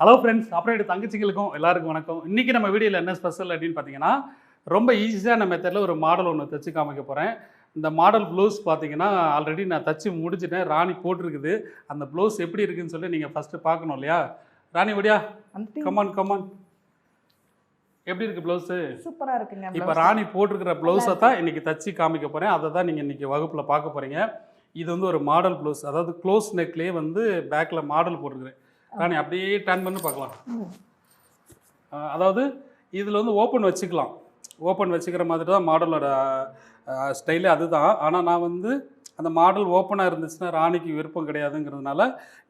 Hello friends அப்புறம் தங்கச்சிங்களுக்கும் எல்லாருக்கும் வணக்கம். இன்றைக்கி நம்ம வீடியோவில் என்ன ஸ்பெஷல் அப்படின்னு பார்த்தீங்கன்னா ரொம்ப ஈஸியான மெத்தடில் ஒரு மாடல் ஒன்று தைச்சு காமிக்க போகிறேன் இந்த மாடல் ப்ளவுஸ் பார்த்தீங்கன்னா ஆல்ரெடி நான் தச்சு முடிச்சிட்டேன். ராணி போட்டிருக்குது. அந்த ப்ளவுஸ் எப்படி இருக்குன்னு சொல்லி நீங்கள் ஃபஸ்ட்டு பார்க்கணும் இல்லையா? ராணி ஒடியா கமான் கமான் எப்படி இருக்குது ப்ளவுஸு சூப்பரா இருக்குங்க இப்போ ராணி போட்டிருக்கிற ப்ளவுஸை தான் இன்றைக்கி தச்சு காமிக்க போகிறேன் அதை தான் நீங்கள் இன்றைக்கி வகுப்பில் பார்க்க போகிறீங்க இது வந்து ஒரு மாடல் ப்ளவுஸ் அதாவது க்ளோஸ் நெக்லேயே வந்து பேக்கில் மாடல் போட்டிருக்கிறேன். ராணி அப்படியே டர்ன் பண்ணி பார்க்கலாம். அதாவது இதில் வந்து ஓப்பன் வச்சுக்கலாம். ஓப்பன் வச்சுக்கிற மாதிரி தான் மாடலோட ஸ்டைலே அதுதான். ஆனால் நான் வந்து அந்த மாடல் ஓப்பனாக இருந்துச்சுன்னா ராணிக்கு விருப்பம் கிடையாதுங்கிறதுனால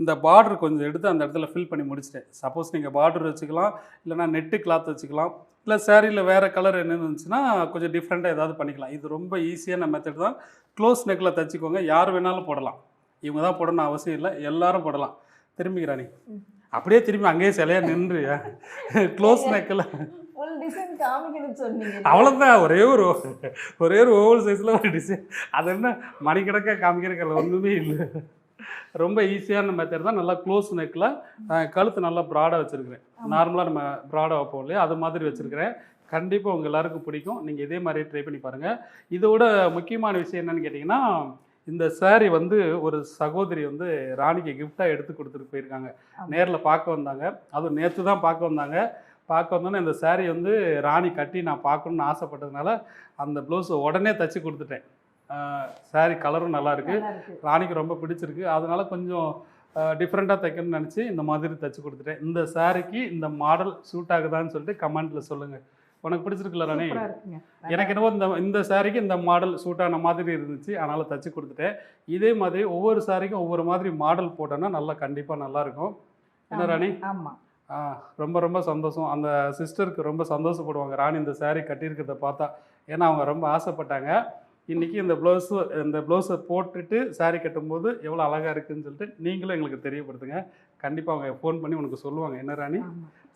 இந்த பார்டர் கொஞ்சம் எடுத்து அந்த இடத்துல ஃபில் பண்ணி முடிச்சிட்டேன். சப்போஸ் நீங்கள் பார்டர் வச்சுக்கலாம் இல்லைனா நெட்டு கிளாத் வச்சுக்கலாம் இல்லை சேரீயில் வேறு கலர் என்ன இருந்துச்சுன்னா கொஞ்சம் டிஃப்ரெண்ட்டாக ஏதாவது பண்ணிக்கலாம். இது ரொம்ப ஈஸியான மெத்தட் தான். க்ளோஸ் நெக்கில் தச்சுக்கோங்க. யார் வேணாலும் போடலாம். இவங்க தான் போடணும் அவசியம் இல்லை. எல்லோரும் போடலாம். திரும்பிக்கிறானி. அப்படியே திரும்பி அங்கேயே சிலையா நின்று க்ளோஸ் நெக்கில் அவ்வளோதான் ஒரே ஒரு ஒரே ஒரு ஓவல் சைஸில் ஒரு டிசைன் அது என்ன மணிக்கணக்காக காமிக்கிறதுல ஒன்றுமே இல்லை. ரொம்ப ஈஸியான மெத்தட் தான். நல்லா க்ளோஸ் நெக்கில் கழுத்து நல்லா ப்ராடாக வச்சுருக்கிறேன். நார்மலாக நம்ம ப்ராடாக வைப்போம் இல்லையா? அது மாதிரி வச்சுருக்கிறேன். கண்டிப்பாக உங்கள் எல்லாருக்கும் பிடிக்கும். நீங்கள் இதே மாதிரியே ட்ரை பண்ணி பாருங்கள் இதோட முக்கியமான விஷயம் என்னன்னு கேட்டிங்கன்னா இந்த saree வந்து ஒரு சகோதரி வந்து ராணிக்கு கிஃப்டாக எடுத்து கொடுத்துட்டு போயிருக்காங்க. நேரில் பார்க்க வந்தாங்க. அதுவும் நேற்று தான் பார்க்க வந்தாங்க. பார்க்க வந்தோன்னே இந்த saree வந்து ராணி கட்டி நான் பார்க்கணுன்னு ஆசைப்பட்டதுனால அந்த ப்ளவுஸை உடனே தச்சு கொடுத்துட்டேன். saree கலரும் நல்லா இருக்கு. நல்லா இருக்கு. ராணிக்கு ரொம்ப பிடிச்சிருக்கு. அதனால கொஞ்சம் டிஃப்ரெண்ட்டாக தைக்கணும்னு நினச்சி இந்த மாதிரி தச்சு கொடுத்துட்டேன். இந்த சாரிக்கு இந்த மாடல் சூட் ஆகுதான்னு சொல்லிட்டு கமெண்ட்டில் சொல்லுங்கள் உனக்கு பிடிச்சிருக்குல்ல ராணி? எனக்கு என்னவோ இந்த இந்த சாரிக்கு இந்த மாடல் சூட்டான மாதிரி இருந்துச்சு. அதனால் தச்சு கொடுத்துட்டேன். இதே மாதிரி ஒவ்வொரு சாரிக்கும் ஒவ்வொரு மாதிரி மாடல் போட்டோன்னா நல்லா கண்டிப்பாக நல்லாயிருக்கும் என்ன ராணி? ஆமா. ஆ, ரொம்ப ரொம்ப சந்தோஷம். அந்த சிஸ்டருக்கு ரொம்ப சந்தோஷப்படுவாங்க. ராணி இந்த saree கட்டியிருக்கிறத பார்த்தா. ஏன்னா அவங்க ரொம்ப ஆசைப்பட்டாங்க. இன்றைக்கி இந்த ப்ளவுஸு இந்த ப்ளவுஸை போட்டுட்டு saree கட்டும்போது எவ்வளோ அழகாக இருக்குன்னு சொல்லிட்டு நீங்களும் எங்களுக்கு தெரியப்படுத்துங்க. கண்டிப்பாக அவங்க ஃபோன் பண்ணி உனக்கு சொல்லுவாங்க. என்ன ராணி?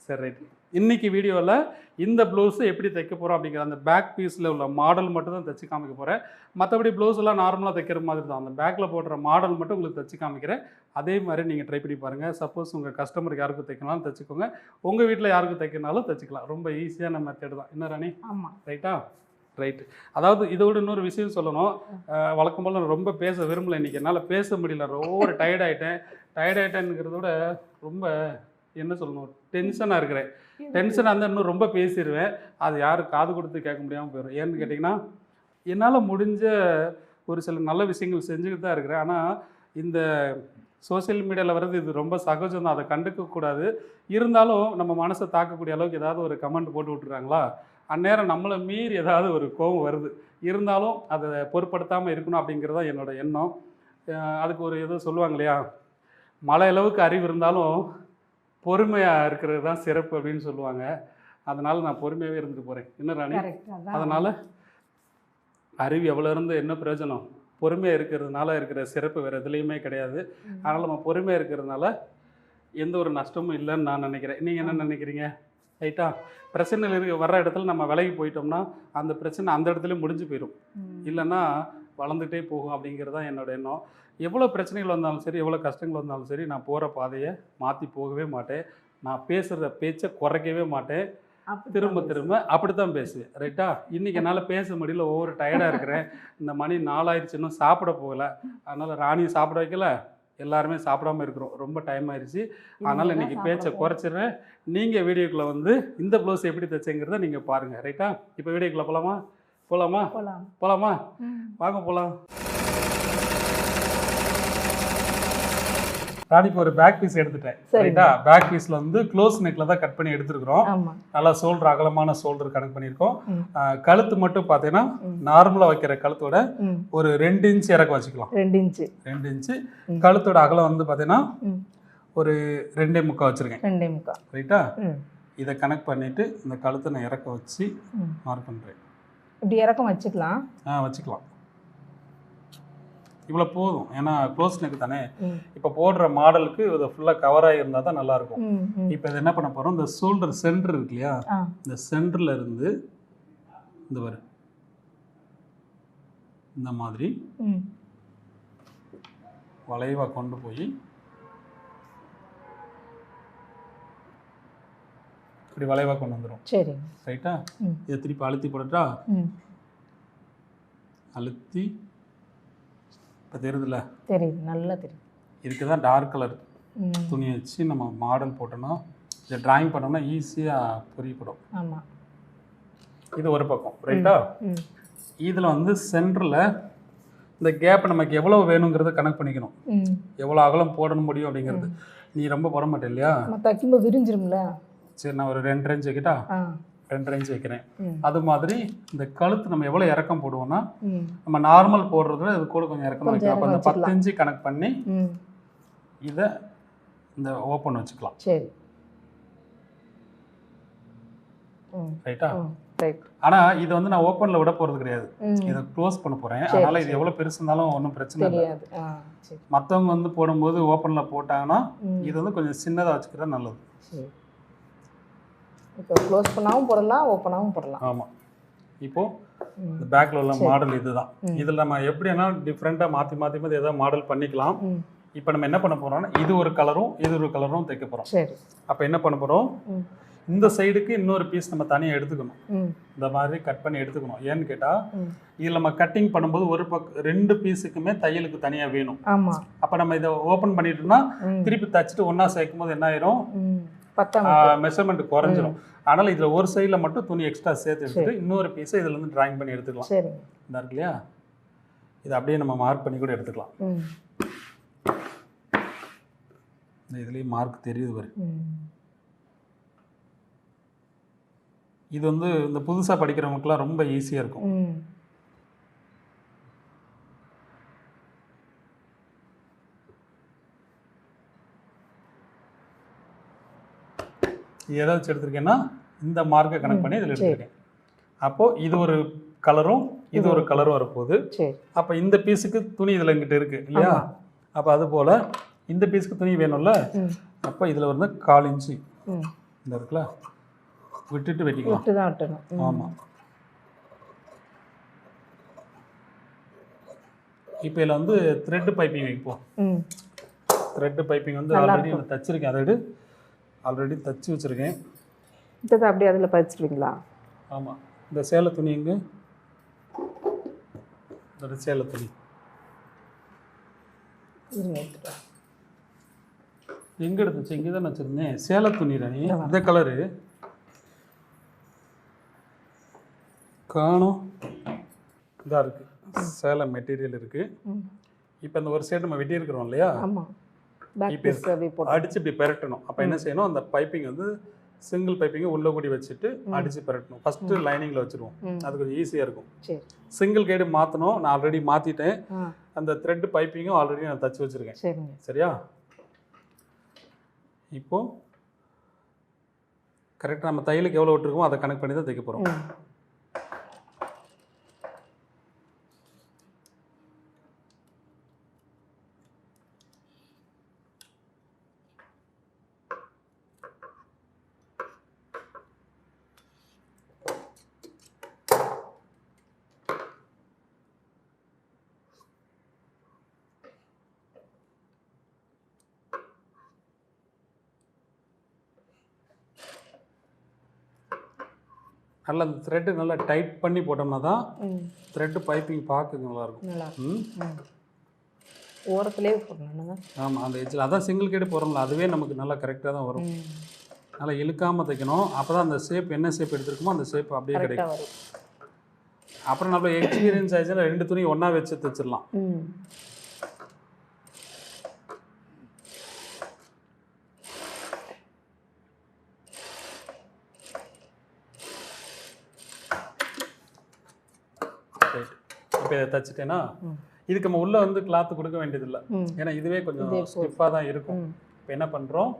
சரி ரைட். இன்னைக்கு வீடியோவில் இந்த ப்ளவுஸை எப்படி தைக்க போகிறோம் அப்படிங்கிற அந்த பேக் பீஸில் உள்ள மாடல் மட்டும் தான் தைச்சு காமிக்க போகிறேன் மற்றபடி ப்ளவுஸ் எல்லாம் நார்மலாக தைக்கிற மாதிரி தான். அந்த பேக்கில் போடுற மாடல் மட்டும் உங்களுக்கு தைச்சு காமிக்கிறேன். அதே மாதிரி நீங்கள் ட்ரை பண்ணி பாருங்கள் சப்போஸ் உங்கள் கஸ்டமருக்கு யாருக்கும் தைக்கனாலும் தைச்சிக்கோங்க. உங்கள் வீட்டில் யாருக்கும் தைக்கனாலும் தைச்சிக்கலாம். ரொம்ப ஈஸியான மெத்தட் தான். என்ன ராணி? ஆமா. ரைட்டா? ரைட்டு அதாவது இதோட இன்னொரு விஷயம் சொல்லணும். வழக்கம் போல் நான் ரொம்ப பேச விரும்பல இன்றைக்கி என்னால் பேச முடியல. ரொம்ப டயர்ட் ஆகிட்டேன் டயர்ட் ஆகிட்டேங்கிறத விட ரொம்ப என்ன சொல்லணும்? டென்ஷனாக இருக்கிறேன். டென்ஷனாக இருந்தால் இன்னும் ரொம்ப பேசிடுவேன் அது யாரும் காது கொடுத்து கேட்க முடியாமல் போயிடும் ஏன்னு கேட்டிங்கன்னா என்னால் முடிஞ்ச ஒரு சில நல்ல விஷயங்கள் செஞ்சுக்கிட்டு தான் இருக்கிறேன். ஆனால் இந்த சோஷியல் மீடியாவில் வர்றது இது ரொம்ப சகஜம் தான் அதை கண்டுக்கக்கூடாது இருந்தாலும் நம்ம மனசை தாக்கக்கூடிய அளவுக்கு ஏதாவது ஒரு கமெண்ட் போட்டு விட்டுறாங்களா? அந்நேரம் நம்மளை மீறி ஏதாவது ஒரு கோபம் வருது. இருந்தாலும் அதை பொருட்படுத்தாமல் இருக்கணும் அப்படிங்கிறது தான் என்னோட எண்ணம். அதுக்கு ஒரு ஏதோ சொல்லுவாங்க இல்லையா? மலை அளவுக்கு அறிவு இருந்தாலும் பொறுமையாக இருக்கிறது தான் சிறப்பு அப்படின்னு சொல்லுவாங்க. அதனால் நான் பொறுமையாகவே இருந்துட்டு போகிறேன் என்ன ராணி? அதனால் அறிவு எவ்வளோ இருந்து என்ன பிரயோஜனம்? பொறுமையாக இருக்கிறதுனால இருக்கிற சிறப்பு வேறு எதுலேயுமே கிடையாது. அதனால் நம்ம பொறுமையாக இருக்கிறதுனால எந்த ஒரு நஷ்டமும் இல்லைன்னு நான் நினைக்கிறேன். நீங்கள் என்ன நினைக்கிறீங்க? ரைட்டா பிரச்சனைகள் இருக்க வர்ற இடத்துல நம்ம விலகி போயிட்டோம்னா அந்த பிரச்சனை அந்த இடத்துல முடிஞ்சு போயிடும். இல்லைன்னா வளர்ந்துட்டே போகும் அப்படிங்கிறது தான் என்னோட எண்ணம். எவ்வளோ பிரச்சனைகள் வந்தாலும் சரி எவ்வளோ கஷ்டங்கள் வந்தாலும் சரி நான் போகிற பாதையை மாற்றி போகவே மாட்டேன். நான் பேசுகிற பேச்சை குறைக்கவே மாட்டேன். திரும்ப திரும்ப அப்படி தான் பேசுவேன். ரைட்டா? இன்றைக்கி என்னால் பேச முடியல ஒவ்வொரு டயர்டாக இருக்கிறேன். இந்த மணி நாலாயிருச்சு இன்னும் சாப்பிட போகல. அதனால் ராணியை சாப்பிட வைக்கல. எல்லாருமே சாப்பிடாம இருக்கிறோம். ரொம்ப டைம் ஆயிடுச்சு அதனால் இன்றைக்கி பேச்சை குறைச்சிடுறேன். நீங்கள் வீடியோக்குள்ளே வந்து இந்த ப்ளவுஸ் எப்படி தைச்சேங்கிறத நீங்கள் பாருங்கள் ரைட்டா? இப்போ வீடியோக்குள்ளே போகலாமா போகலாமா போகலாமா. வாங்க போகலாம் ராணிக்கு ஒரு பேக் பீஸ் எடுத்துட்டேன். ரைட்டா பேக் பீஸில் வந்து க்ளோஸ் நெக்கில் தான் கட் பண்ணி எடுத்துருக்குறோம். நல்லா ஷோல்டர் அகலமான ஷோல்டர் கனெக்ட் பண்ணியிருக்கோம். கழுத்து மட்டும் பார்த்தீங்கன்னா. நார்மலாக வைக்கிற கழுத்தோட. ஒரு ரெண்டு இன்ச் இறக்கம் வச்சுக்கலாம். ரெண்டு இன்ச்சு ரெண்டு இன்ச்சு. கழுத்தோட அகலம் வந்து பார்த்தீங்கன்னா. ஒரு ரெண்டே முக்கால் வச்சுருக்கேன். ரெண்டே முக்கா ரைட்டா இதை கனெக்ட் பண்ணிவிட்டு இந்த கழுத்தை நான் இறக்க வச்சு. மார்க் பண்ணுறேன் இப்படி இறக்கம் வச்சுக்கலாம். ஆ வச்சுக்கலாம். இவ்வளோ போதும். ஏன்னா க்ளோஸ் நெக் தானே. இப்போ போடுற மாடலுக்கு இது ஃபுல்லாக கவர் ஆகியிருந்தால் தான் நல்லாயிருக்கும். இப்போ இது என்ன பண்ண போகிறோம் இந்த ஷோல்டர் சென்டர் இருக்கு இல்லையா? இந்த சென்டரில் இருந்து இந்த வரு இந்த மாதிரி வளைவாக கொண்டு போய் இப்படி வளைவாக கொண்டு வந்துடும் சரிங்க. ரைட்டா. இதை திருப்பி அழுத்தி போடட்டா அழுத்தி இப்போ தெரியுதுல்ல தெரியுது நல்லா தெரியுது. இதுக்கு தான் டார்க் கலர் துணி வச்சு நம்ம மாடல் போட்டோம்னா இதை டிராயிங் பண்ணோம்னா ஈஸியாக புரியப்படும். ஆமாம் இது ஒரு பக்கம் ரைட்டா இதில் வந்து சென்டரில் இந்த கேப் நமக்கு எவ்வளோ வேணுங்கிறத கணக்கு பண்ணிக்கணும். எவ்வளோ அகலம் போடணும் முடியும் அப்படிங்கிறது. நீ ரொம்ப போட மாட்டே இல்லையா? தைக்கும்போது விரிஞ்சிரும்ல? சரி நான் ஒரு ரெண்டு ரேஞ்ச் வைக்கிட்டா ஆ. ரெண்டு ரேஞ்ச் வைக்கிறேன். அது மாதிரி இந்த கழுத்து நம்ம எவ்வளோ இறக்கம் போடுவோம்னா நம்ம நார்மல் போடுறதுல இது கூட கொஞ்சம் இறக்கமாக கொஞ்சம் வைக்கலாம். அப்போ இறக்கம் பத்து இன்ச்சு கணக்கு பண்ணி இதை இந்த ஓப்பன் வச்சுக்கலாம். சரி. ரைட்டா ஆனால் இது வந்து நான் ஓப்பனில் விட போகிறது கிடையாது. இதை க்ளோஸ் பண்ண போகிறேன் அதனால் இது எவ்வளோ பெருசு இருந்தாலும் ஒன்றும் பிரச்சனை இல்லை. மற்றவங்க வந்து போடும்போது ஓப்பனில் போட்டாங்கன்னா இது வந்து கொஞ்சம் சின்னதாக வச்சுக்கிறது நல்லது. இப்போ க்ளோஸ் பண்ணாவும் போடலாம் ஓப்பனாகவும் போடலாம். ஆமாம் இப்போது இந்த பேக்கில் உள்ள மாடல் இதுதான். இதில் நம்ம எப்படின்னா டிஃப்ரெண்ட்டாக மாற்றி மாற்றி மாற்றி எதாவது மாடல் பண்ணிக்கலாம். இப்போ நம்ம என்ன பண்ண போகிறோம்னா இது ஒரு கலரும் இது ஒரு கலரும் தைக்க போகிறோம் சரி. அப்போ என்ன பண்ண போகிறோம் இந்த சைடுக்கு இன்னொரு பீஸ் நம்ம தனியாக எடுத்துக்கணும். இந்த மாதிரி கட் பண்ணி எடுத்துக்கணும். ஏன்னு கேட்டால் இதில் நம்ம கட்டிங் பண்ணும்போது ஒரு பக்கம் ரெண்டு பீஸுக்குமே தையலுக்கு தனியாக வேணும். அப்போ நம்ம இதை ஓப்பன் பண்ணிட்டோம்னா திருப்பி தச்சுட்டு ஒன்றா சேர்க்கும் போது என்ன ஆயிரும்? மெஷர்மெண்ட் குறைஞ்சிரும். அதனால் இதில் ஒரு சைடில் மட்டும் துணி எக்ஸ்ட்ரா சேர்த்து எடுத்துட்டு இன்னொரு பீஸை இதில் இருந்து டிராயிங் பண்ணி எடுத்துக்கலாம். இந்த இருக்கு இல்லையா? இதை அப்படியே நம்ம மார்க் பண்ணி கூட எடுத்துக்கலாம். இதுலேயே மார்க் தெரியுது பாரு. இது வந்து இந்த புதுசாக படிக்கிறவங்களுக்குலாம் ரொம்ப ஈஸியாக இருக்கும். எதை வச்சு எடுத்திருக்கேன்னா இந்த மார்க்கை கனெக்ட் பண்ணி இதில் எடுத்திருக்கேன். அப்போது இது ஒரு கலரும் இது ஒரு கலரும் வரப்போகுது. அப்போ இந்த பீஸுக்கு துணி இதில் எங்கிட்ட இருக்குது இல்லையா. அப்போ அது போல் இந்த பீஸுக்கு துணி வேணும்ல? அப்போ இதில் வந்து கால் இன்ச்சு இந்த இருக்குல்ல? விட்டுட்டு வெட்டிக்கலாம் விட்டு தான் வெட்டணும். ம். ஆமாம் இப்போ இதில் வந்து த்ரெட்டு பைப்பிங் வைப்போம். த்ரெட்டு பைப்பிங் வந்து ஆல்ரெடி தச்சிருக்கேன். அதை ஆல்ரெடி தச்சு வச்சுருக்கேன். இதை அப்படியே அதில் பதிச்சிடுவீங்களா? ஆமாம் இந்த சேலை துணி எங்கே? இந்த சேலை துணி. எங்கே எடுத்துச்சு? இங்கே தான் வச்சுருந்தேன். சேலை துணி ராணி இந்த கலரு காணும். இதாக இருக்குது சேலை மெட்டீரியல் இருக்குது இப்போ இந்த ஒரு சைடு நம்ம வெட்டியிருக்கிறோம் இல்லையா? ஆமாம் அடிச்சு இப்படி பெரட்டணும். அப்போ என்ன செய்யணும்? அந்த பைப்பிங் வந்து சிங்கிள் பைப்பிங்கை உள்ள கூடி வச்சுட்டு அடிச்சு பெரட்டணும். ஃபஸ்ட்டு லைனிங்கில் வச்சுருவோம். அது கொஞ்சம் ஈஸியாக இருக்கும். சிங்கிள் கேடு மாற்றணும் நான் ஆல்ரெடி மாற்றிட்டேன் ஆ. அந்த த்ரெட் பைப்பிங்கும் ஆல்ரெடி நான் தச்சு வச்சுருக்கேன். சரியா? இப்போ கரெக்டாக நம்ம தையலுக்கு எவ்வளோ விட்டுருக்கோமோ அதை கணக்கு பண்ணி தான் தைக்க போகிறோம் நல்லா அந்த த்ரெட்டு நல்லா டைட் பண்ணி போட்டோம்னா தான் த்ரெட்டு பைப்பிங் பார்க்க நல்லாயிருக்கும். ஓரத்துலேயே போடணுங்க ஆமாம் அந்த எஜ்ஜில் அதான் சிங்கிள் கேடு போகிறோம்ல அதுவே நமக்கு நல்லா கரெக்டாக தான் வரும். நல்லா இழுக்காமல் தைக்கணும். அப்போ தான் அந்த ஷேப் என்ன ஷேப் எடுத்துருக்கோமோ அந்த ஷேப் அப்படியே கிடைக்கும். அப்புறம் நம்ம எக்ஸ்பீரியன்ஸ் ஆயிடுச்சுன்னா ரெண்டு துணி ஒன்றா வச்சு தைச்சிடலாம் ம் ரைட் இப்போ இதை தைச்சிட்டேன்னா. இதுக்கு நம்ம உள்ளே வந்து கிளாத்து கொடுக்க வேண்டியதில்லை. ஏன்னா இதுவே கொஞ்சம். ஸ்டிஃபாக தான் இருக்கும். இப்போ என்ன பண்ணுறோம்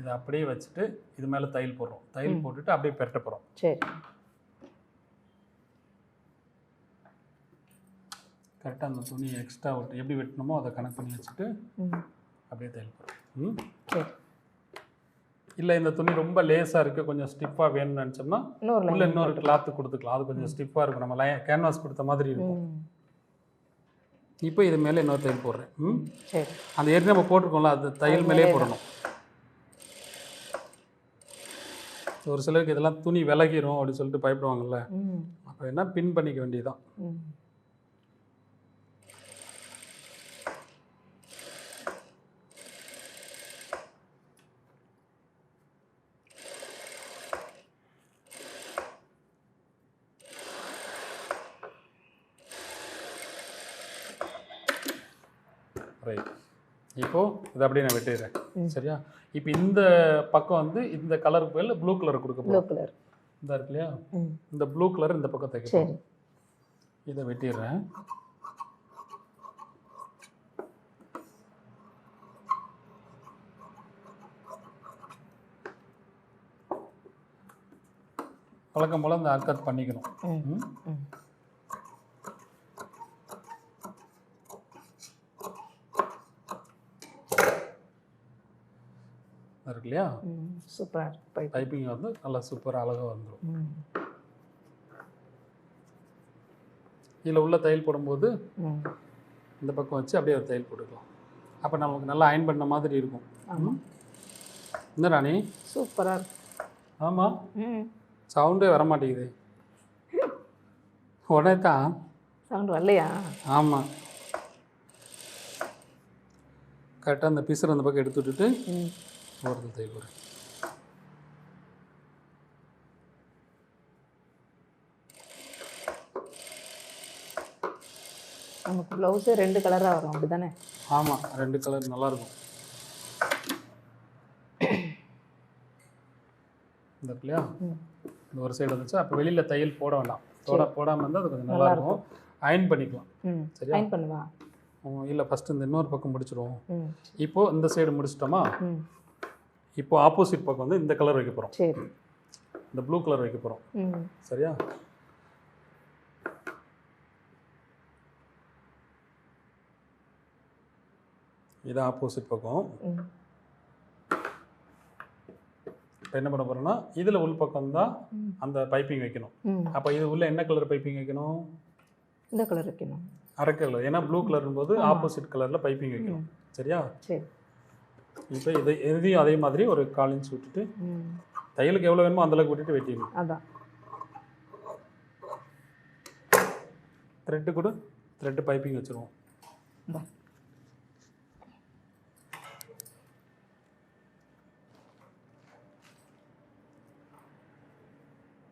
இதை அப்படியே வச்சுட்டு இது மேலே தையல் போடுறோம். தையல் போட்டுட்டு அப்படியே பெரட்ட போகிறோம் சரி. கரெக்டாக அந்த துணி எக்ஸ்ட்ரா எப்படி வெட்டணுமோ அதை கணக்கு பண்ணி வச்சுட்டு அப்படியே தையல் போடுறோம். ம். சரி. இல்லை இந்த துணி ரொம்ப லேசாக இருக்குது கொஞ்சம் ஸ்டிஃபாக வேணும்னு நினச்சோம்னா உள்ள இன்னொரு கிளாத்து கொடுத்துக்கலாம். அது கொஞ்சம் ஸ்டிஃபாக இருக்கும். நம்ம லை கேன்வாஸ் கொடுத்த மாதிரி இருக்கும். இப்போ இது மேலே இன்னொரு தையல் போடுறேன். ம்? அந்த ஏற்கனவே நம்ம போட்டிருக்கோம்ல அது தையல் மேலே போடணும். ஒரு சிலருக்கு இதெல்லாம் துணி விலகிரும் அப்படின்னு சொல்லிட்டு பயப்படுவாங்கல்ல. அப்போ என்ன? பின் பண்ணிக்க வேண்டியதுதான் ம் ரைட் இப்போ இதை அப்படியே நான் வெட்டிடுறேன். சரியா? இப்போ இந்த பக்கம் வந்து இந்த கலருக்கு பதில் ப்ளூ கலர் கொடுக்க ப்ளூ கலர் இந்த இருக்கு இல்லையா? இந்த ப்ளூ கலர் இந்த பக்கம் தைக்க சரி. போறோம். இதை வெட்டிடுறேன். வழக்கம் போல் இந்த அர்க்கத் பண்ணிக்கணும் ம் ம்? ம் இருக்கு இல்லையா? சூப்பராக டைப்பிங் வந்து நல்லா சூப்பராக அழகாக வந்துடும் இதில் உள்ள தையல் போடும்போது இந்த பக்கம் வச்சு அப்படியே ஒரு தையல் போட்டுக்கலாம். அப்போ நமக்கு நல்லா அயன் பண்ண மாதிரி இருக்கும். ஆமாம் என்ன ராணி? சூப்பராக இருக்கு. ஆமாம் சவுண்டே வர மாட்டேங்குது உடனே தான். சவுண்ட் வரலையா? ஆமாம் கரெக்டாக அந்த பிசர் அந்த பக்கம் எடுத்து விட்டுட்டு ஓரத்தில் தையல் போடுறேன் நமக்கு ப்ளவுஸு ரெண்டு கலராக வரும் அப்படி தானே ஆமாம் ரெண்டு கலர் நல்லாயிருக்கும் இந்த இருக்கு இல்லையா ம். இந்த ஒரு சைடு வந்துச்சு? அப்போ வெளியில் தையல் போட வேண்டாம். போட போடாமல் இருந்தால் அது கொஞ்சம் நல்லாயிருக்கும் அயன் பண்ணிக்கலாம். சரியா? ஃபைன் பண்ணுவா? இல்லை ஃபஸ்ட்டு இந்த இன்னொரு பக்கம் முடிச்சிடுவோம் ம். இப்போது இந்த சைடு முடிச்சிட்டோமா? இப்போ ஆப்போசிட் பக்கம் வந்து இந்த கலர் வைக்க போகிறோம் சரி. இந்த ப்ளூ கலர் வைக்க போகிறோம் சரியா? இது ஆப்போசிட் பக்கம். இப்போ என்ன பண்ண போகிறோம்னா இதில் உள் பக்கம் தான். அந்த பைப்பிங் வைக்கணும். அப்போ இது உள்ள என்ன கலர் பைப்பிங் வைக்கணும்? இந்த கலர் வைக்கணும். அரை கலர் ஏன்னா ப்ளூ கலரும் போது ஆப்போசிட் கலரில் பைப்பிங் வைக்கணும். சரியா? சரி. இப்போ இதை எதையும் அதே மாதிரி ஒரு கால் இன்ச் விட்டுட்டு தையலுக்கு எவ்வளோ வேணுமோ அந்தளவுக்கு விட்டுட்டு வெட்டிடணும். அதான். த்ரெட்டு கூட த்ரெட்டு பைப்பிங் வச்சுருவோம். இந்தா.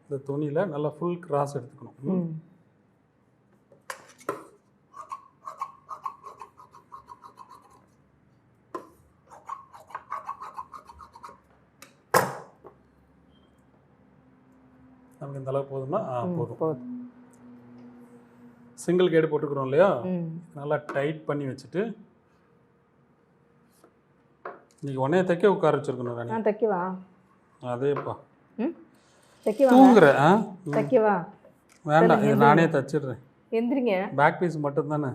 இந்த துணியில் நல்லா ஃபுல் கிராஸ் எடுத்துக்கணும். நமக்கு இந்த அளவு போதும்னா போதும். சிங்கிள் கேடு போட்டுக்கிறோம் இல்லையா? நல்லா டைட் பண்ணி வச்சுட்டு இன்னைக்கு உடனே தைக்க உட்கார வச்சிருக்கணும் ராணி. நான் தைக்கவா அதேப்பா. தைக்கவா தூங்குற ஆ. தைக்கவா வேண்டாம் இது நானே தச்சிடுறேன். எந்திரிங்க. பேக் பீஸ் மட்டும் தானே?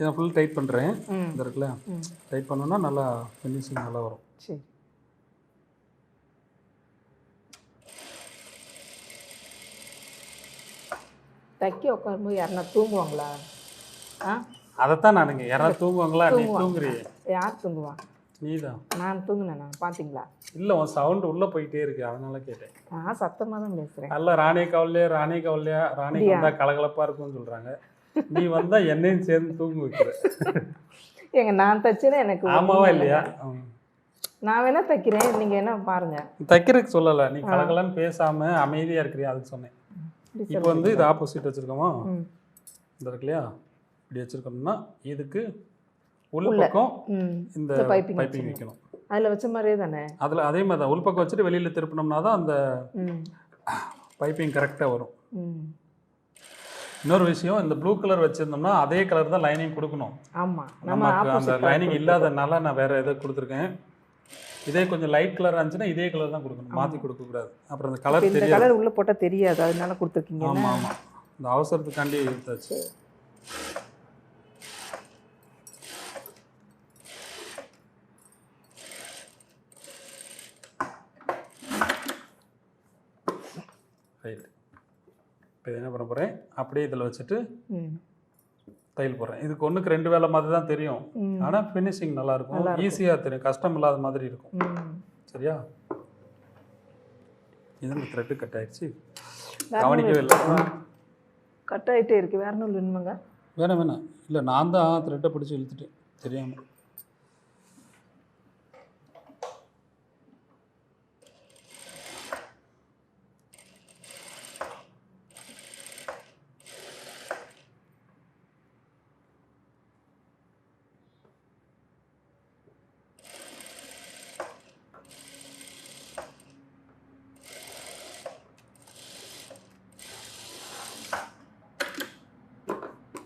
இதை ஃபுல் டைட் பண்ணுறேன் இந்த இருக்குல்ல? டைட் பண்ணோன்னா நல்லா ஃபினிஷிங் நல்லா வரும். சரி. தைக்க உட்காரும்போது யாருன்னா தூங்குவாங்களா? ஆ? அதைத்தான் நானுங்க. யாராவது தூங்குவாங்களா? நீ. தூங்குறியே. யார் தூங்குவா? நீ தான் நான் தூங்குனேன்? நான் பார்த்தீங்களா இல்லை உன் சவுண்டு உள்ளே போயிட்டே இருக்கு. அதனால கேட்டேன். நான் சத்தமாக தான் பேசுகிறேன் அல்ல ராணி கவலையா ராணி கவலையா? ராணிக்கு அப்படியா? வந்தா கலகலப்பா இருக்கும்னு சொல்றாங்க. நீ வந்தா என்னையும் சேர்ந்து தூங்க வைக்கிற. ஏங்க நான் தைச்சேன்னா எனக்கு ஆமாவா இல்லையா. நான் வேணா தைக்கிறேன். நீங்க என்ன பாருங்க. தைக்கிறதுக்கு சொல்லல. நீ கலகலன்னு பேசாம அமைதியா இருக்கிறியா? அதுக்கு சொன்னேன். இப்போ வந்து இது ஆப்போசிட் வச்சிருக்கோமா? இந்த இருக்கு இல்லையா? இப்படி வச்சிருக்கோம்னா இதுக்கு உள் உள்ள. பக்கம் இந்த பைப்பிங். வைக்கணும். அதில் வச்ச மாதிரியே தானே? அதுல அதே மாதிரி தான். உள் பக்கம் வச்சுட்டு வெளியில திருப்பினோம்னா தான் அந்த பைப்பிங் கரெக்டாக வரும். இன்னொரு விஷயம் இந்த ப்ளூ கலர் வச்சிருந்தோம்னா அதே கலர் தான் லைனிங் கொடுக்கணும். ஆமாம் நம்ம நமக்கு அந்த லைனிங் இல்லாதனால நான் வேற எதை கொடுத்துருக்கேன். இதே கொஞ்சம் லைட் கலராக இருந்துச்சுன்னா இதே கலர் தான் கொடுக்கணும். மாற்றி கொடுக்கக்கூடாது. அப்புறம் அந்த கலர் இந்த தெரியாது. கலர் உள்ள போட்டா தெரியாது. அதனால கொடுத்துருக்கீங்க ஆமாம் ஆமாம் இந்த அவசரத்துக்காண்டி எடுத்தாச்சு. ரைட் இப்போ என்ன பண்ண போகிறேன் அப்படியே இதில் வச்சுட்டு தையல் போடுறேன். இதுக்கு ஒன்றுக்கு ரெண்டு வேலை மாதிரி தான் தெரியும். ஆனால் ஃபினிஷிங் நல்லா இருக்கும். ஈஸியாக தெரியும். கஷ்டம் இல்லாத மாதிரி இருக்கும். சரியா? இது த்ரெட்டு கட் ஆயிடுச்சு. கவனிக்கவே இல்லை. கட் ஆகிட்டே இருக்கு. வேற நூல் வேணுமாங்க வேணாம் வேணாம். இல்லை நான் தான் த்ரெட்டை பிடிச்சி இழுத்துட்டேன். தெரியாமல்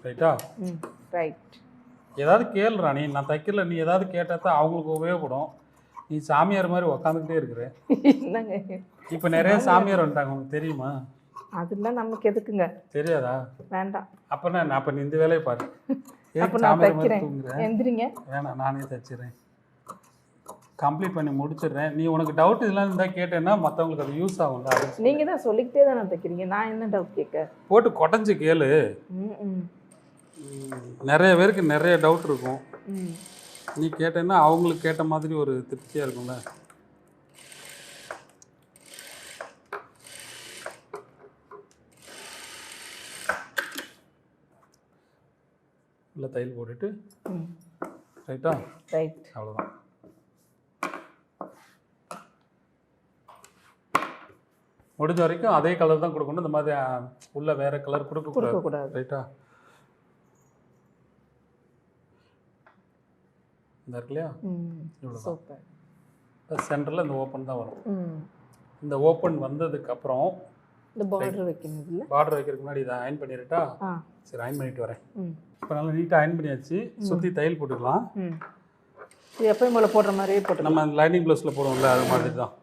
ரைட்டா? ரைட். ஏதாவது கேளு ராணி நான் தைக்கல நீ ஏதாவது கேட்டால் தான் அவங்களுக்கு உபயோகப்படும். நீ சாமியார் மாதிரி உக்காந்துக்கிட்டே இருக்கிற. என்னங்க? இப்போ நிறைய சாமியார் வந்துட்டாங்க உனக்கு தெரியுமா? அதெல்லாம் நமக்கு எதுக்குங்க? தெரியாதா? வேண்டாம். அப்போ நான் அப்போ நீ இந்த வேலையை பாரு. அப்போ நான் தைக்கிறேன். எந்திரிங்க. வேணாம் நானே தைச்சிடுறேன். கம்ப்ளீட் பண்ணி முடிச்சிடுறேன். நீ உனக்கு டவுட் இதெல்லாம் இருந்தால் கேட்டேன்னா மற்றவங்களுக்கு அது யூஸ் ஆகும்ல அது நீங்க தான் சொல்லிக்கிட்டே தானே தைக்கிறீங்க. நான் என்ன டவுட் கேட்க? போட்டு கொடைஞ்சு கேளு. ம், நிறைய பேருக்கு நிறைய டவுட் இருக்கும். நீ கேட்டேன்னா அவங்களுக்கு கேட்ட மாதிரி ஒரு திருப்தியாக இருக்கும்ல? இல்லை தையல் போட்டுட்டு ரைட்டா ரைட் அவ்வளோதான் முடிஞ்ச வரைக்கும் அதே கலர் தான் கொடுக்கணும். இந்த மாதிரி உள்ள வேற கலர் கொடுக்கக்கூடாது. ரைட்டா இந்த இருக்கு இல்லையா? சூப்பர். சென்டரில் இந்த ஓப்பன் தான் வரும். இந்த ஓப்பன் வந்ததுக்கப்புறம் இந்த பார்டர் வைக்கணும் பார்டர் வைக்கிறதுக்கு முன்னாடி இதை அயன் பண்ணிடட்டா? ஆ. சரி அயன் பண்ணிட்டு வரேன். இப்போ நல்லா நீட்டாக அயன் பண்ணியாச்சு. சுற்றி தையல் போட்டுக்கலாம். எப்பயும் போல போடுற மாதிரியே போட்டுக்கலாம். நம்ம லைனிங் ப்ளவுஸில் போடுவோம்ல அது மாதிரி தான்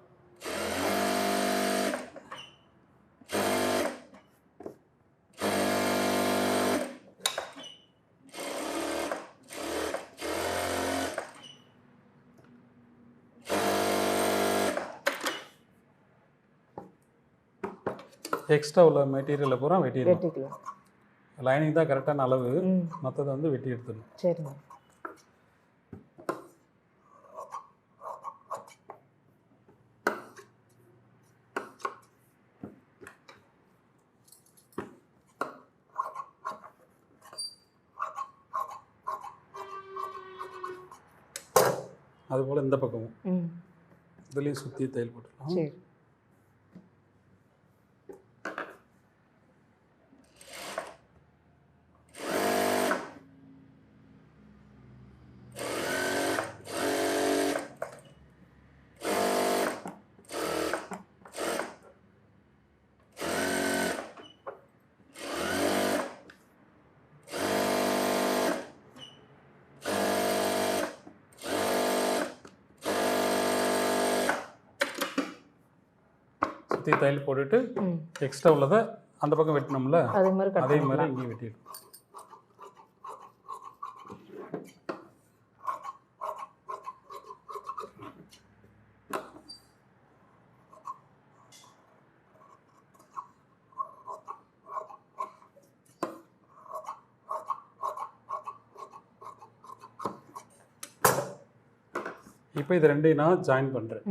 எக்ஸ்ட்ரா உள்ள மெட்டீரியலை பூரா வெட்டிடணும். வெட்டிக்கலாம். லைனிங் தான் கரெக்டான அளவு. மற்றதை வந்து வெட்டி எடுத்துடணும். சரிங்க. அதுபோல் இந்த பக்கமும். இதுலேயும் சுற்றி தையல் போட்டுக்கலாம். சுற்றி தையல் போட்டுட்டு எக்ஸ்ட்ரா உள்ளதை அந்த பக்கம் வெட்டினோம்ல அதே மாதிரி அதே மாதிரி இங்கேயும் வெட்டிடும் இப்போ இது ரெண்டையும் நான் ஜாயின் பண்ணுறேன்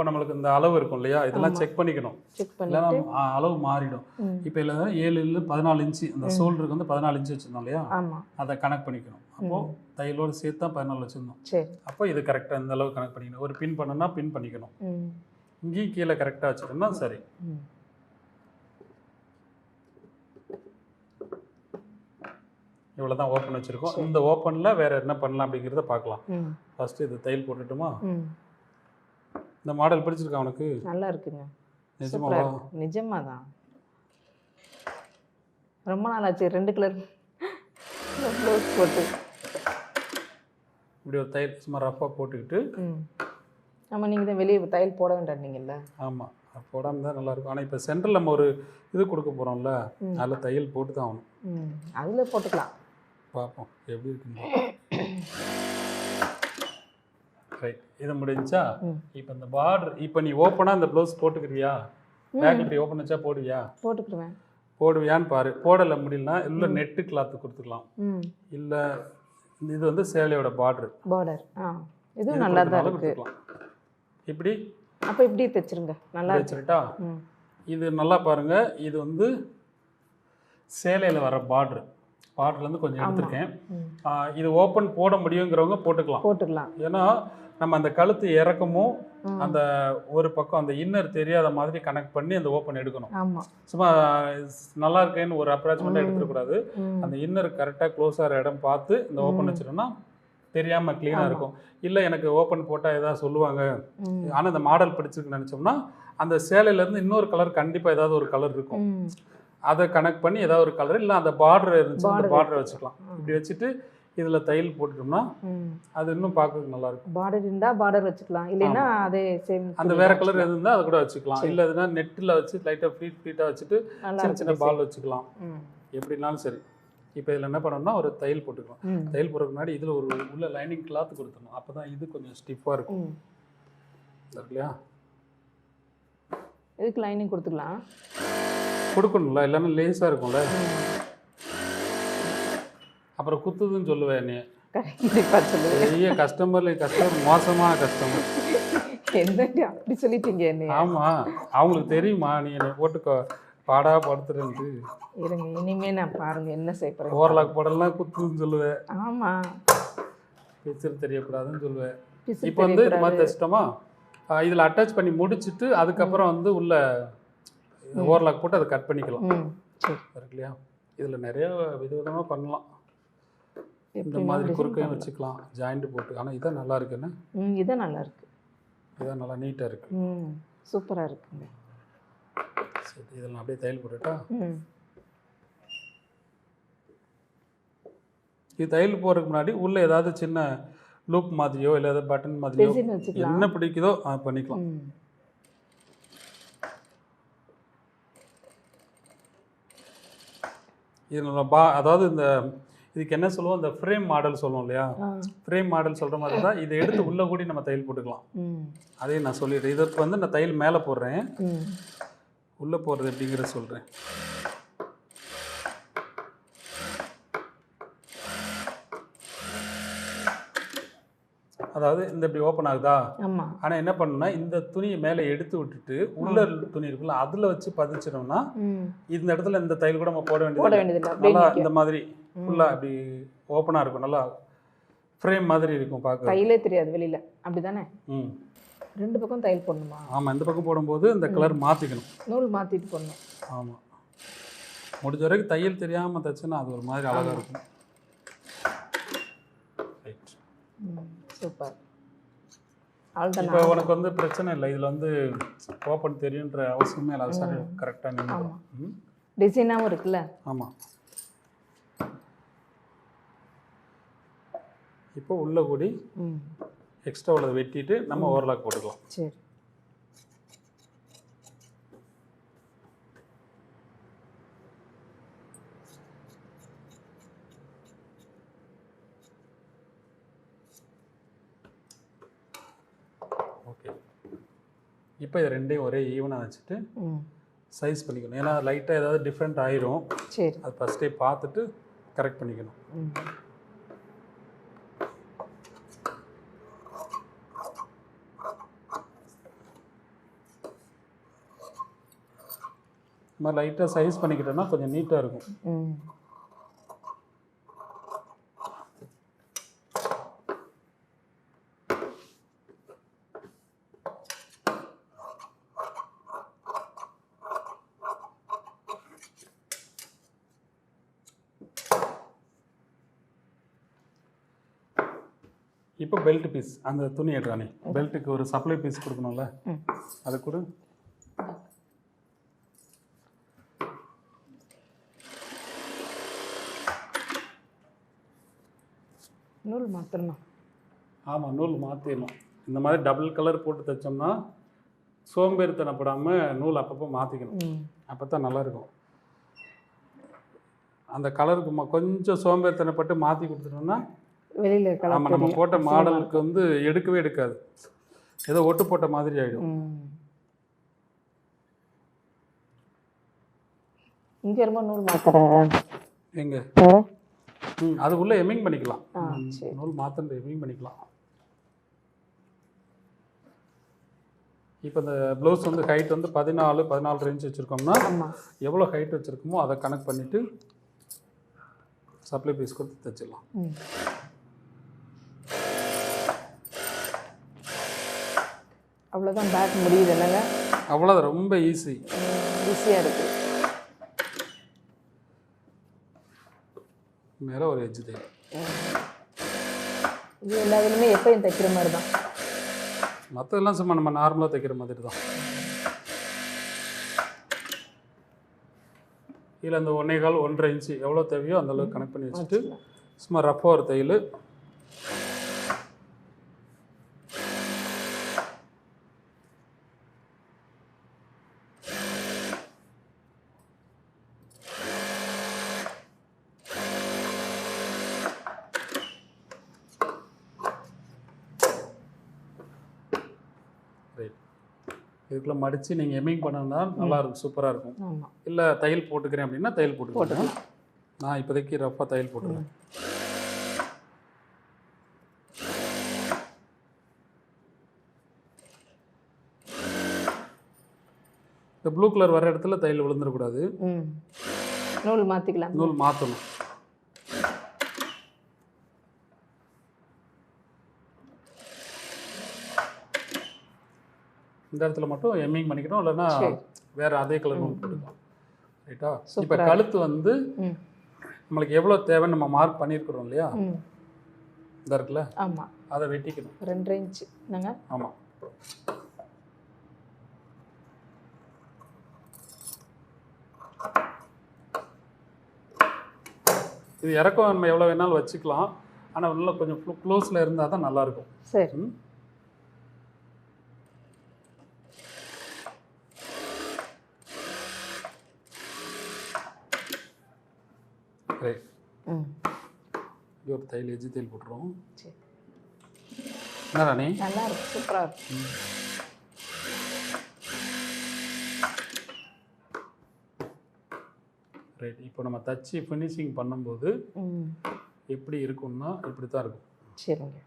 அப்போ நம்மளுக்கு இந்த அளவு இருக்கும் இல்லையா? இதெல்லாம் செக் பண்ணிக்கணும். இல்லைன்னா அளவு மாறிடும். இப்போ இல்லை ஏழு இல்லை பதினாலு இன்ச்சு அந்த ஷோல்டருக்கு வந்து பதினாலு இன்ச்சு வச்சுருந்தோம் இல்லையா? அதை கணக்கு பண்ணிக்கணும். அப்போது தையலோடு சேர்த்து தான் பதினாலு வச்சுருந்தோம். சரி. அப்போ இது கரெக்டாக இந்த அளவு கணக்கு பண்ணிக்கணும். ஒரு பின் பண்ணணும்னா பின் பண்ணிக்கணும். இங்கேயும் கீழே கரெக்டாக வச்சுட்டோம்னா சரி. இவ்வளோ தான் ஓப்பன் வச்சுருக்கோம். இந்த ஓப்பனில் வேறு என்ன பண்ணலாம் அப்படிங்கிறத பார்க்கலாம். ஃபஸ்ட்டு இது தையல் போட்டுட்டுமா? இந்த மாடல் பிடிச்சிருக்கா உனக்கு? நல்லா இருக்குங்க. நிஜமாவா? இருக்கு. நிஜமாக தான் ரொம்ப நாள் ஆச்சு ரெண்டு கலர் ப்ளவுஸ் போட்டு. இப்படி ஒரு தையல் சும்மா ரஃபாக போட்டுக்கிட்டு. ஆமாம் நீங்கள் தான் வெளியே தையல் போட வேண்டாம்னீங்கல்ல? ஆமாம் போடாமல் தான் நல்லாயிருக்கும் ஆனால் இப்போ சென்டரில் நம்ம ஒரு இது கொடுக்க போகிறோம்ல. அதில் தையல் போட்டு தான் ஆகணும் அதில் போட்டுக்கலாம். பார்ப்போம் எப்படி இருக்குன்னு. ரைட் இது முடிஞ்சா. இப்போ இந்த பார்டர் இப்போ நீ ஓப்பனாக இந்த ப்ளவுஸ் போட்டுக்கிறியா? பேக் இப்படி ஓப்பன் வச்சா போடுவியா? போட்டுக்கிடுவேன். போடுவியான்னு பாரு. போடலை முடியலனா இல்லை நெட்டு கிளாத்து கொடுத்துக்கலாம். இல்லை இது வந்து சேலையோட பார்டர் பார்டர் ஆ. இதுவும் நல்லா தான் இருக்கு. இப்படி? அப்போ இப்படி தைச்சிருங்க. நல்லா ம். இது நல்லா பாருங்க. இது வந்து சேலையில் வர பார்ட்ரு பார்டர்லேருந்து கொஞ்சம் எடுத்திருக்கேன். இது ஓப்பன் போட முடியுங்கிறவங்க போட்டுக்கலாம். போட்டுக்கலாம். ஏன்னா நம்ம அந்த கழுத்து இறக்கமும். அந்த ஒரு பக்கம் அந்த இன்னர் தெரியாத மாதிரி கனெக்ட் பண்ணி அந்த ஓப்பன் எடுக்கணும் சும்மா நல்லா இருக்கேன்னு ஒரு அப்ராச்மெண்ட்டாக எடுத்துடக்கூடாது ம். அந்த இன்னர் கரெக்டாக க்ளோஸ் ஆகிற இடம் பார்த்து இந்த ஓப்பன். வச்சிட்டோம்னா தெரியாமல் க்ளீனாக. இருக்கும் இல்லை எனக்கு ஓப்பன் போட்டால் ஏதாவது சொல்லுவாங்க. ஆனால் இந்த மாடல் பிடிச்சிருக்குன்னு நினச்சோம்னா அந்த சேலையிலேருந்து இன்னொரு கலர் கண்டிப்பாக ஏதாவது ஒரு கலர் இருக்கும். அதை கனெக்ட் பண்ணி ஏதாவது ஒரு கலர் இல்லை அந்த பார்டர் இருந்துச்சு அந்த பார்டர் வச்சுக்கலாம். இப்படி வச்சுட்டு இதில் தையல் போட்டுட்டோம்னா அது இன்னும் பார்க்கறதுக்கு நல்லா இருக்கும் பார்டர் இருந்தா பார்டர் வச்சுக்கலாம். இல்லைன்னா அதே சேம் அந்த வேற கலர் எது இருந்தால் அதை கூட வச்சுக்கலாம். இல்லை எதுனா நெட்டில் வச்சு லைட்டாக ஃப்ளீட் ஃப்ளீட்டாக வச்சுட்டு சின்ன சின்ன பால் வச்சுக்கலாம். எப்படினாலும் சரி. இப்போ இதில் என்ன பண்ணணும்னா ஒரு தையல் போட்டுக்கலாம். தையல் போடுறதுக்கு முன்னாடி இதில் ஒரு உள்ள லைனிங் கிளாத் கொடுத்துடணும். அப்போ தான் இது கொஞ்சம் ஸ்டிஃபாக இருக்கும். இல்லையா? இதுக்கு லைனிங் கொடுத்துக்கலாம்? கொடுக்கணும்ல. எல்லாமே லேஸாக இருக்கும்ல. அப்புறம் குத்துதுன்னு சொல்லுவேன் நீ கண்டிப்பா சொல்லுவேன் பெரிய கஸ்டமர்ல கஸ்டமர் மோசமான கஸ்டமர் என்னங்க அப்படி சொல்லிட்டீங்க என்னைய? ஆமாம் அவங்களுக்கு தெரியுமா நீ என்னை போட்டு பாடா படுத்துறேன்ட்டு. இருங்க இனிமே நான் பாருங்க என்ன செய்ய போறேன் ஓவர்லாக் போடலாம் குத்துதுன்னு சொல்லுவேன் ஆமா. பிக்சர் தெரியக்கூடாதுன்னு சொல்லுவேன் இப்போ வந்து இது. மாதிரி தைச்சிட்டோமா இதில் அட்டாச் பண்ணி முடிச்சிட்டு அதுக்கப்புறம் வந்து உள்ள ஓவர்லாக் போட்டு அதை கட் பண்ணிக்கலாம். இருக்கு இல்லையா? இதில் நிறைய விதவிதமாக பண்ணலாம். இந்த மாதிரி குறுக்கையும். வச்சுக்கலாம் ஜாயிண்ட் போட்டு. ஆனால் இதான் நல்லா இருக்குன்னு? ம் இதான் நல்லா இருக்கு. இதான் நல்லா நீட்டாக இருக்கு. ம் சூப்பரா இருக்குங்க. சரி இதில் நான் அப்படியே தையல் போட்டுட்டா? ம். இது தையல் போடுறதுக்கு முன்னாடி உள்ள ஏதாவது சின்ன லூப் மாதிரியோ இல்லை ஏதாவது பட்டன் மாதிரியோ என்ன பிடிக்குதோ பண்ணிக்கலாம். இது நம்ம பா அதாவது இந்த இதுக்கு என்ன சொல்லுவோம்? இந்த ஃப்ரேம் மாடல் சொல்லுவோம் இல்லையா? ஃப்ரேம் மாடல் சொல்கிற மாதிரி தான் இதை எடுத்து உள்ளே கூடி நம்ம தையல் போட்டுக்கலாம். அதையும் நான் சொல்லிடுறேன். இதற்கு வந்து நான் தையல் மேலே போடுறேன். உள்ளே போடுறது எப்படிங்கிறத சொல்கிறேன் அதாவது இந்த இப்படி ஓப்பன் ஆகுதா? ஆனால் என்ன பண்ணணும்னா இந்த துணியை மேலே எடுத்து விட்டுட்டு உள்ள துணி இருக்குல்ல அதில் வச்சு பதிச்சிட்டோம்னா இந்த இடத்துல இந்த தையல் கூட நம்ம போட வேண்டியது நல்லா. இந்த மாதிரி ஃபுல்லாக அப்படி ஓப்பனாக இருக்கும். நல்லா ஃப்ரேம் மாதிரி இருக்கும் பார்க்க. தையலே தெரியாது வெளியில. அப்படிதானே? ம். ரெண்டு பக்கம் தையல் போடணுமா? ஆமாம் இந்த பக்கம் போடும்போது இந்த கலர் மாற்றிக்கணும் நூல் மாத்திட்டு போடணும். ஆமாம் முடிஞ்ச வரைக்கும் தையல் தெரியாமல் தைச்சுன்னா அது ஒரு மாதிரி அழகாக இருக்கும். Right super. இப்போ உனக்கு வந்து பிரச்சனை இல்லை. இதில் வந்து ஓப்பன் தெரியுன்ற அவசியமே இல்லை. சரி கரெக்டாக ம். டிசைனாகவும் இருக்குல்ல? ஆமாம் இப்போ உள்ள கூடி எக்ஸ்ட்ரா உள்ளதை வெட்டிட்டு நம்ம ஓவர்லாக் போட்டுக்கலாம். சரி. ஓகே இப்போ இது ரெண்டையும் ஒரே ஈவனாக வச்சுட்டு சைஸ் பண்ணிக்கணும். ஏன்னா லைட்டாக ஏதாவது டிஃப்ரெண்ட் ஆயிரும். சரி. அது ஃபஸ்ட்டே பார்த்துட்டு கரெக்ட் பண்ணிக்கணும். இந்த மாதிரி லைட்டாக சைஸ் பண்ணிக்கிட்டோம்னா கொஞ்சம் நீட்டாக இருக்கும். இப்போ பெல்ட் பீஸ் அந்த துணி எடுறானே பெல்ட்டுக்கு ஒரு சப்ளை பீஸ் கொடுக்கணும்ல. அதை கொடு. நூல் மாற்றணுமா ஆமாம் நூல் மாற்றிடணும் இந்த மாதிரி டபுள் கலர் போட்டு தைச்சோம்னா சோம்பேறித்தனப்படாமல் நூல் அப்பப்போ மாற்றிக்கணும் அப்போ தான் நல்லாயிருக்கும். அந்த கலருக்கு கொஞ்சம் சோம்பேறித்தனப்பட்டு மாற்றி கொடுத்துட்டோம்னா வெளியில கலர் நம்ம போட்ட மாடலுக்கு வந்து எடுக்கவே எடுக்காது. ஏதோ ஒட்டு போட்ட மாதிரி ஆகிடும் இங்க வரும்போது நூல் மாத்துறேன் எங்க? அதுக்குள்ளே எம்மிங் பண்ணிக்கலாம். நூல் மாத்திரை எம்மிங் பண்ணிக்கலாம். இப்போ இந்த ப்ளவுஸ் வந்து ஹைட் வந்து பதினாலு பதினாலு ரேஞ்ச் வச்சுருக்கோம்னா எவ்வளோ ஹைட் வச்சுருக்கோமோ அதை கனெக்ட் பண்ணிவிட்டு சப்ளை பீஸ் கொடுத்து தைச்சிடலாம். அவ்வளோதான் பேக் முடியுது இல்லைங்க? அவ்வளோதான் ரொம்ப ஈஸி ஈஸியாக இருக்குது மேலே ஒரு எஜ்ஜு இது எல்லா இதுலையுமே எப்பயும் தைக்கிற மாதிரி தான் மற்றதெல்லாம் சும்மா நம்ம நார்மலாக தைக்கிற மாதிரி தான் கீழே அந்த ஒன்றே கால் ஒன்றரை இன்ச்சு எவ்வளோ தேவையோ அந்த அளவுக்கு கணக்கு பண்ணி வச்சுட்டு சும்மா ரஃப்பாக ஒரு தையல். ரைட் இதுக்குள்ள மடித்து நீங்கள் எம்மிங் பண்ணணும்னா நல்லா இருக்கும் சூப்பராக இருக்கும். இல்லை தையல் போட்டுக்கிறேன் அப்படின்னா தையல் போட்டுக்கிறேன். நான் இப்போதைக்கு ரஃபாக தையல் போட்டுக்கிறேன். இந்த ப்ளூ கலர் வர இடத்துல தையல் விழுந்துடக்கூடாது. நூல் மாற்றிக்கலாம் நூல் மாற்றணும் இந்த இடத்துல மட்டும் எம்மிங் பண்ணிக்கணும் இல்லைன்னா. வேற அதே கலர் நூல் போட்டுக்கலாம். ரைட்டா இப்போ கழுத்து வந்து நம்மளுக்கு எவ்வளோ தேவைன்னு நம்ம மார்க் பண்ணியிருக்கிறோம் இல்லையா? இந்த இருக்குல்ல ஆமாம் அதை வெட்டிக்கணும். ரெண்டரை இன்ச்சு. ஆமாம் இது இறக்கம் நம்ம எவ்வளோ வேணாலும் வச்சுக்கலாம். ஆனால் உள்ள கொஞ்சம் க்ளோஸில் இருந்தால் தான் நல்லாயிருக்கும். சரி ம் ரைட் ம் இது ஒரு தையல் எஜ்ஜு தையல் போட்டுருவோம். என்ன ராணி? நல்லா இருக்கு. சூப்பராக இருக்கு ரைட் இப்போ நம்ம தச்சு ஃபினிஷிங் பண்ணும்போது எப்படி இருக்கும்னா இப்படி தான் இருக்கும். சரிங்க.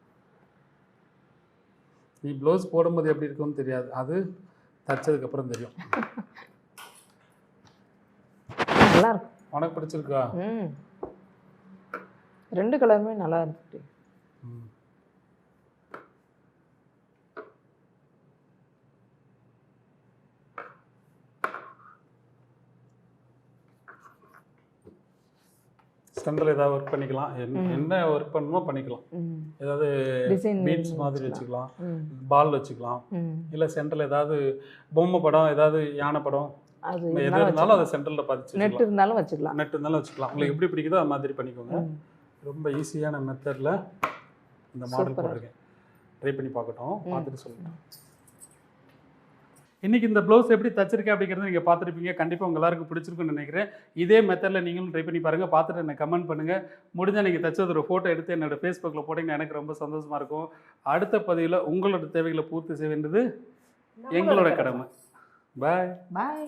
நீ ப்ளவுஸ் போடும்போது எப்படி இருக்கும்னு தெரியாது. அது தச்சதுக்கப்புறம் தெரியும். நல்லா இருக்கு உனக்கு பிடிச்சிருக்கா? ரெண்டு கலருமே நல்லா இருக்கு ம். சென்டரில் ஏதாவது ஒர்க் பண்ணிக்கலாம். என்ன ஒர்க் பண்ணணுமோ பண்ணிக்கலாம். ம். ஏதாவது பீட்ஸ் மாதிரி வச்சுக்கலாம். பால் வச்சுக்கலாம். ம். இல்லை சென்டரில் ஏதாவது பொம்மை படம் ஏதாவது யானை படம். அது எது இருந்தாலும் அதை சென்டரில் பதிச்சு நெட் இருந்தாலும் வச்சுக்கலாம். நெட் இருந்தாலும் வச்சுக்கலாம். உங்களுக்கு எப்படி பிடிக்குதோ அது மாதிரி பண்ணிக்கோங்க. ரொம்ப ஈஸியான மெத்தடில் இந்த மாடல். போட்டிருக்கேன். ட்ரை பண்ணி பார்க்கட்டும். பார்த்துட்டு சொல்லுங்கள் இன்னைக்கு இந்த ப்ளவுஸ் எப்படி தச்சிருக்கேன் அப்படிங்கிறத நீங்கள் பார்த்துருப்பீங்க. கண்டிப்பாக உங்க எல்லாருக்கும் பிடிச்சிருக்குன்னு நினைக்கிறேன். இதே மெத்தடில் நீங்களும் ட்ரை பண்ணி பாருங்கள் பார்த்துட்டு எனக்கு கமெண்ட் பண்ணுங்கள் முடிஞ்சால் நீங்கள் தச்சது ஒரு ஃபோட்டோ எடுத்து என்னோட ஃபேஸ்புக்கில் போட்டிங்கன்னா எனக்கு ரொம்ப சந்தோஷமாக இருக்கும். அடுத்த பதிவில் உங்களோட தேவைகளை பூர்த்தி செய்ய வேண்டியது எங்களோட கடமை. பாய் பாய்